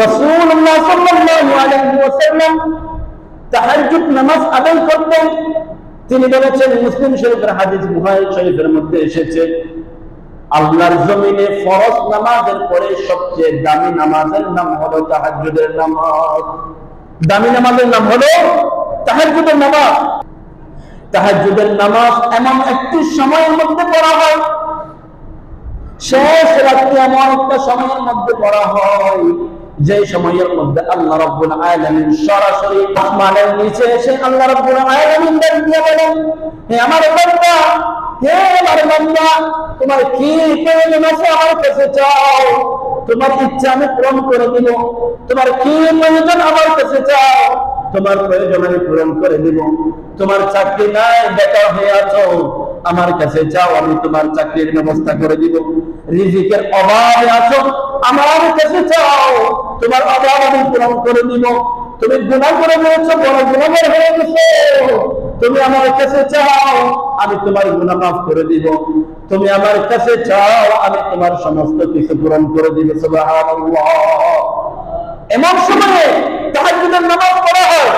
রাসূলুল্লাহ সাল্লাল্লাহু আলাইহি ওয়াসাল্লাম তাহাজ্জুদ নামাজ আদায় করতেন। তিনি বলেছেন, মুসলিম শরীফের হাদিস বুখারী শরীফের মধ্যে এসেছে, আল্লাহর জমিনে ফরজ নামাজের পরে সবচেয়ে দামি নামাজের নাম হলো তাহাজ্জুদের নামাজ। দামি নামাজের নাম হলো তাহাজ্জুদের নামাজ। তাহাজ্জুদের নামাজ এমন একটি সময়ের মধ্যে পড়া হয়। শেষ রাত্রে এমন একটা সময়ের মধ্যে পড়া হয়। যে সময়ের মধ্যে আল্লাহ রাব্বুল আলামিন সরাসরি আসমানের নিচে এসে আল্লাহ রাব্বুল আলামিন দিয়ে বলেন হে আমার বান্দা, হে আমার বান্দা, তোমার কি প্রয়োজন আছে আমার কাছে চাও? তোমার ইচ্ছা আমি পূরণ করে দিব। তোমার কি প্রয়োজন আমার কাছে চাও? তোমার প্রয়োজন আমি পূরণ করে দিব। তোমার চাকরি নাই, বেকার হয়ে আছো। আমার কাছে যাও আমি তোমার চাকরির ব্যবস্থা করে দিব। রিজিকের অভাবে আছো, আমার কাছে চাও। তোমার অভাব আমি পূরণ করে দিব তুমি গুণা করে দিয়েছ বড় গুণাগার হয়ে গেছো। তুমি আমার কাছে চাও, আমি তোমার গুণা মাফ করে দিব। তুমি আমার কাছে চাও, আমি তোমার সমস্ত কিছু পূরণ করে দিব এমন সময়ে তাহাজ্জুদের নামাজ পড়া হয়,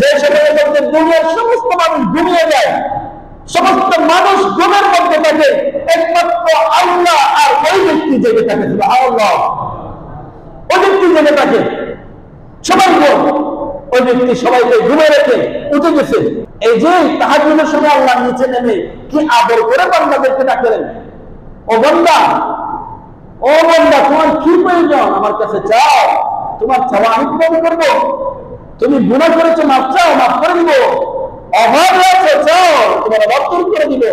যে সময়ের মধ্যে দুনিয়ার সমস্ত মানুষ ঘুমিয়ে যায়। সমস্ত মানুষ ঘুমের মধ্যে থাকে। একমাত্র আল্লাহ আর ওই ব্যক্তি জেগে থাকে আল্লাহ জেগে থাকে। সবাই ঘুম ওই ব্যক্তি সবাইকে ঘুমে রেখে উঠে গেছে। এই যে তাহাজুদের সময় আল্লাহ নিচে নেমে কি আদর করে বান্দাদেরকে ডাকলেন? ও বন্দা ও বন্দা, তোমার কি প্রয়োজন? আমার কাছে চাও। তোমার চাওয়া আমি পূরণ করব। তুমি গুণা করেছ, মাফ চাও, মাফ করে দিব। অভাব আছে চাও। তোমার অভাব দূর করে দিব।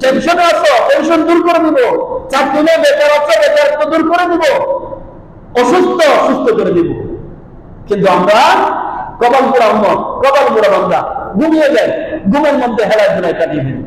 টেনশনে আছো টেনশন দূর করে দিব। চাকরি নেই, বেকার আছো, বেকারত্ব দূর করে দিব। অসুস্থ সুস্থ করে দিব। কিন্তু আমরা কপাল পুরা কবাল কপাল পুরা বান্দা, ঘুমিয়ে যাই, ঘুমের মধ্যে হেলায় ধুলায় কাটিয়ে দিই